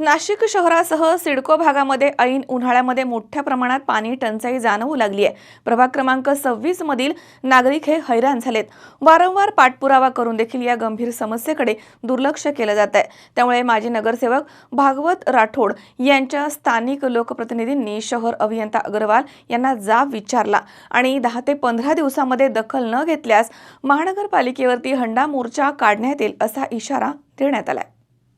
नाशिक शहरासह सिडको भागामध्ये ऐन उन्हाळ्यामध्ये मोठ्या प्रमाणात पाणी टंचाई जाणवू लागली आहे प्रभाग क्रमांक सव्वीस मधील नागरिक हे हैराण झालेत. वारंवार पाठपुरावा करून देखील या गंभीर समस्येकडे दुर्लक्ष केलं जात आहे त्यामुळे माजी नगरसेवक भागवत राठोड यांच्या स्थानिक लोकप्रतिनिधींनी शहर अभियंता अग्रवाल यांना जाब विचारला आणि दहा ते पंधरा दिवसामध्ये दखल न घेतल्यास महानगरपालिकेवरती हंडा मोर्चा काढण्यात येईल असा इशारा देण्यात आलाय.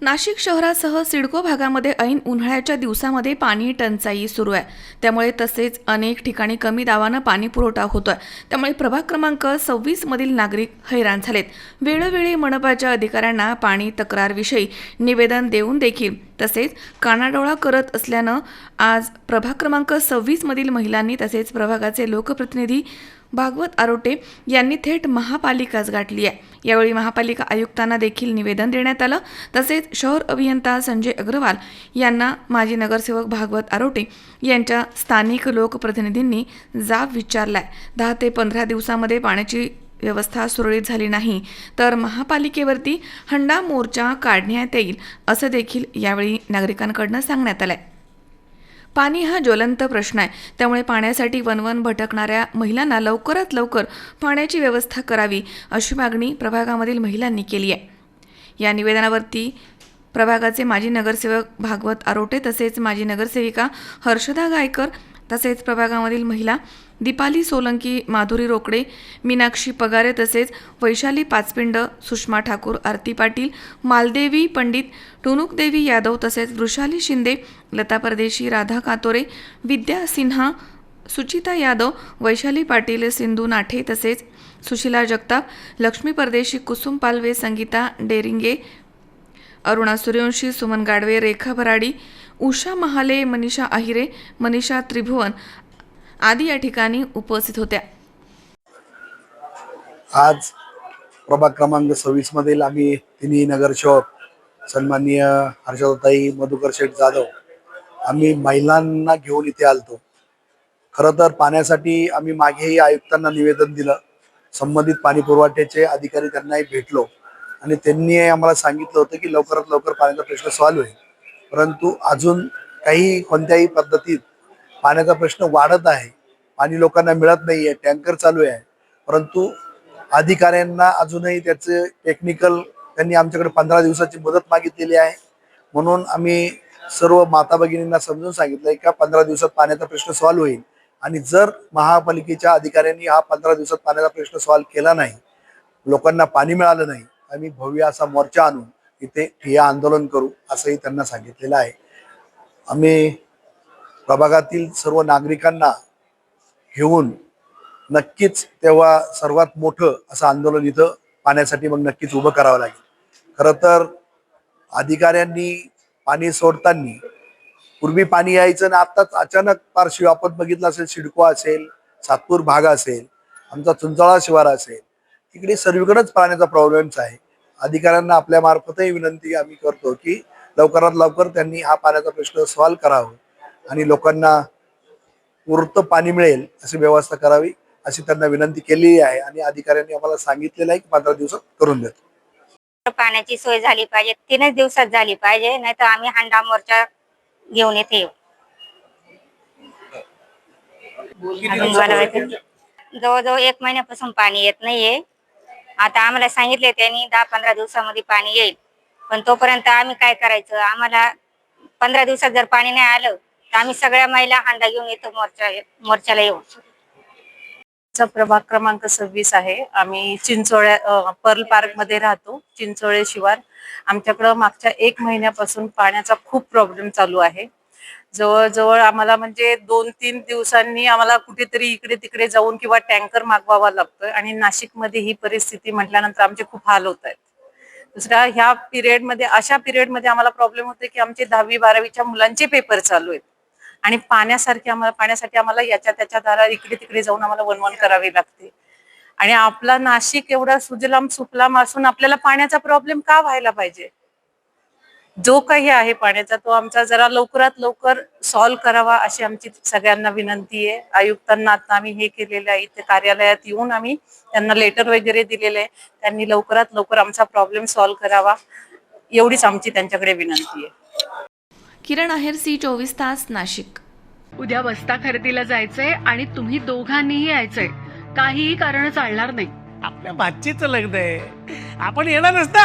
नाशिक शहरासह सिडको भागामध्ये ऐन उन्हाळ्याच्या दिवसामध्ये पाणी टंचाई सुरू आहे. त्यामुळे तसेच अनेक ठिकाणी कमी दाबानं पाणी पुरवठा होतोय. त्यामुळे प्रभाग क्रमांक सव्वीसमधील नागरिक हैराण झालेत. वेळोवेळी मनपाच्या अधिकाऱ्यांना पाणी तक्रारविषयी निवेदन देऊन देखील तसेच कानाडोळा करत असल्यानं आज प्रभाग क्रमांक सव्वीसमधील महिलांनी तसेच प्रभागाचे लोकप्रतिनिधी भागवत आरोटे यांनी थेट महापालिकाच गाठली आहे. यावेळी महापालिका आयुक्तांना देखील निवेदन देण्यात आलं. तसेच शहर अभियंता संजय अग्रवाल यांना माजी नगरसेवक भागवत आरोटे यांच्या स्थानिक लोकप्रतिनिधींनी जाब विचारलाय. दहा ते पंधरा दिवसामध्ये पाण्याची व्यवस्था सुरळीत झाली नाही तर महापालिकेवरती हंडा मोर्चा काढण्यात येईल असं देखील यावेळी नागरिकांकडनं सांगण्यात आलं आहे पाणी हा ज्वलंत प्रश्न आहे. त्यामुळे पाण्यासाठी वनवन भटकणाऱ्या महिलांना लवकरात लवकर पाण्याची व्यवस्था करावी अशी मागणी प्रभागामधील महिलांनी केली आहे. या निवेदनावरती प्रभागाचे माजी नगरसेवक भागवत आरोटे तसेच माजी नगरसेविका हर्षदा गायकर तसेच प्रभागामधील महिला दीपाली सोलंकी माधुरी रोकडे मीनाक्षी पगारे तसेच वैशाली पाचपिंड सुषमा ठाकूर आरती पाटील मालदेवी पंडित टुनुकदेवी यादव तसेच वृषाली शिंदे लता परदेशी राधा कातोरे विद्या सिन्हा सुचिता यादव वैशाली पाटील सिंधू नाठे तसेच सुशिला जगताप लक्ष्मी परदेशी कुसुम पालवे संगीता डेरिंगे अरुणा सूर्यवंशी सुमन गाडवे रेखा भराडी उषा महाले मनीषा आहिरे मनीषा त्रिभुवन आदी या ठिकाणी उपस्थित होत्या. आज प्रभाग क्रमांक सव्वीस मधील आम्ही तिन्ही नगरसेवक सन्माननीय हर्षदाताई मधुकर शेठ जाधव आम्ही महिलांना घेऊन इथे आलतो. खरं तर पाण्यासाठी आम्ही मागेही आयुक्तांना निवेदन दिलं. संबंधित पाणी पुरवठ्याचे अधिकारी त्यांनाही भेटलो. आणि त्यांनी आम्हाला सांगितलं होतं की लवकरात लवकर पाण्याचा प्रश्न सॉल्व्ह होईल. परंतु अजून काही कोणत्याही पद्धतीत पाण्याचा प्रश्न वाढत आहे पाणी लोकांना मिळत नाही आहे टँकर चालू आहे. परंतु अधिकाऱ्यांना अजूनही त्याचे टेक्निकल त्यांनी आमच्याकडे पंधरा दिवसाची मदत मागितलेली आहे. म्हणून आम्ही सर्व माता भगिनींना समजून सांगितलंय का पंधरा दिवसात पाण्याचा प्रश्न सॉल्व्ह होईल. आणि जर महापालिकेच्या अधिकाऱ्यांनी हा पंधरा दिवसात पाण्याचा प्रश्न सॉल्व्ह केला नाही लोकांना पाणी मिळालं नाही आम्ही भव्य असा मोर्चा आणून इथे ठिय्या आंदोलन करू असंही त्यांना सांगितलेलं आहे. आम्ही प्रभागातील सर्व नागरिकांना घेऊन नक्कीच तेव्हा सर्वात मोठं असं आंदोलन इथं पाण्यासाठी मग नक्कीच उभं करावं लागेल. खरं तर अधिकाऱ्यांनी पाणी सोडताना पूर्वी पाणी यायचं ना आत्ताच अचानक फार आपण बघितलं असेल सिडको असेल सातपूर भाग असेल आमचा चुंचाळा शिवार असेल तिकडे सर्वीकडेच पाण्याचा प्रॉब्लेम्स आहे. अधिकाऱ्यांना आपल्या मार्फतही विनंती आम्ही करतो की लवकरात लवकर त्यांनी हा पाण्याचा प्रश्न सॉल्व्ह करावा आणि लोकांना पुरतं पाणी मिळेल अशी व्यवस्था करावी अशी त्यांना विनंती केलेली आहे आणि अधिकाऱ्यांनी आम्हाला सांगितलेलं आहे की पंधरा दिवसात करून देतो. पाण्याची सोय झाली पाहिजे तीनच दिवसात झाली पाहिजे नाही तर आम्ही हांडा मोर्चा घेऊन येते. जवळजवळ एक महिन्यापासून पाणी येत नाहीये. आता आम्हाला सांगितले त्यांनी दहा पंधरा दिवसामध्ये पाणी येईल. पण तोपर्यंत आम्ही काय करायचं? आम्हाला पंधरा दिवसात जर पाणी नाही आलं तर आम्ही सगळ्या महिला हांडा घेऊन येतो मोर्चा मोर्चाला येऊ चा प्रभाग क्रमांक सव्वीस आहे. आम्ही चिंचोळ्या पर्ल पार्कमध्ये राहतो चिंचोळे शिवार आमच्याकडं मागच्या एक महिन्यापासून पाण्याचा खूप प्रॉब्लेम चालू आहे. जवळजवळ आम्हाला म्हणजे दोन तीन दिवसांनी आम्हाला कुठेतरी इकडे तिकडे जाऊन किंवा टँकर मागवावा लागतोय आणि नाशिकमध्ये ही परिस्थिती म्हटल्यानंतर आमचे खूप हाल होत आहेत. दुसऱ्या ह्या पिरियडमध्ये अशा पिरियडमध्ये आम्हाला प्रॉब्लेम होते की आमचे दहावी बारावीच्या मुलांचे पेपर चालू आहेत. आणि पाण्यासारखे आम्हाला पाण्यासाठी आम्हाला याच्या त्याच्या दारा इकडे तिकडे जाऊन आम्हाला वनवन करावी लागते. आणि आपला नाशिक एवढा सुजलाम सुफलाम असून आपल्याला पाण्याचा प्रॉब्लेम का व्हायला पाहिजे? जो काही आहे पाण्याचा तो आमचा जरा लवकरात लवकर सॉल्व्ह करावा अशी आमची सगळ्यांना विनंती आहे. आयुक्तांना आता आम्ही हे केलेलं आहे. इथे कार्यालयात येऊन आम्ही त्यांना लेटर वगैरे दिलेले आहे. त्यांनी लवकरात लवकर आमचा प्रॉब्लेम सॉल्व्ह करावा. एवढीच आमची त्यांच्याकडे विनंती आहे. किरण आहेर सी चोवीस तास नाशिक. उद्या बस्ता खरेदीला जायचंय आणि तुम्ही दोघांनीही यायचंय. काहीही कारण चालणार नाही. आपल्या भाचीचं लग्न आहे. आपण येणार नसता